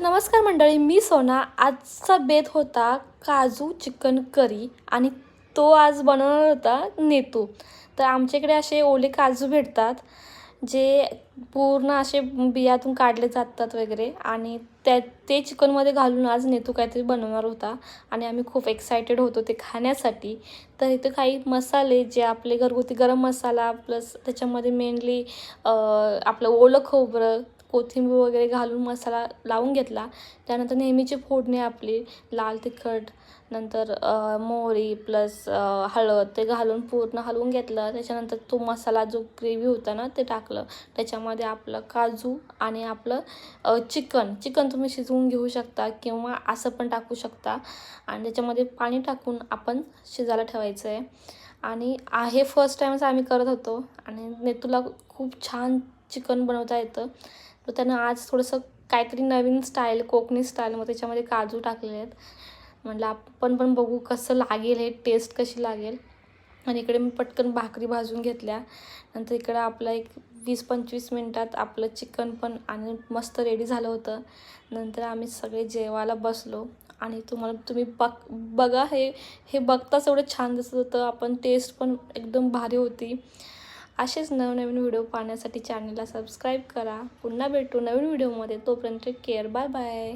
तर नमस्कार मंडळी मी सोना. आजचा बेत होता काजू चिकन करी आणि तो आज बनवणार होता नेतू. तर आमच्याकडे असे ओले काजू भेटतात जे पूर्ण असे बियातून काढले जातात वगैरे. आणि त्या ते चिकनमध्ये घालून आज नेतू काहीतरी बनवणार होता. आणि आम्ही खूप एक्सायटेड होतो ते खाण्यासाठी. तर इथे काही मसाले जे आपले घरगुती गरम मसाला प्लस त्याच्यामध्ये मेनली आपलं ओलं खोबरं कोथिंबीर वगैरे घालून मसाला लावून घेतला. त्यानंतर नेहमीची फोडणी आपली लाल तिखट नंतर मोहरी प्लस हळद ते घालून पूर्ण हलवून घेतलं. त्याच्यानंतर तो मसाला जो ग्रेव्ही होता ना ते टाकलं. त्याच्यामध्ये आपलं काजू आणि आपलं चिकन. चिकन तुम्ही शिजवून घेऊ शकता किंवा असं पण टाकू शकता. आणि त्याच्यामध्ये पाणी टाकून आपण शिजायला ठेवायचं आहे आणि हे फर्स्ट टाईमच आम्ही करत होतो. आणि नेतूला खूप छान चिकन बनवता येतं. तर त्यानं आज थोडंसं काहीतरी नवीन स्टाईल कोकणी स्टाईल मग त्याच्यामध्ये काजू टाकलेले आहेत. म्हटलं आपण पण बघू कसं लागेल हे टेस्ट कशी लागेल. आणि इकडे मी पटकन भाकरी भाजून घेतल्या. नंतर इकडं आपलं एक वीस पंचवीस मिनटात आपलं चिकन पण आणि मस्त रेडी झालं होतं. नंतर आम्ही सगळे जेवायला बसलो. आणि तुम्हाला तुम्ही बघ बघा हे हे बघताच एवढं छान दिसत होतं. आपण टेस्ट पण एकदम भारी होती. असेच नवनवीन व्हिडिओ पाहण्यासाठी चॅनलला सबस्क्राईब करा. पुन्हा भेटू नवीन व्हिडिओमध्ये. तोपर्यंत केअर बाय बाय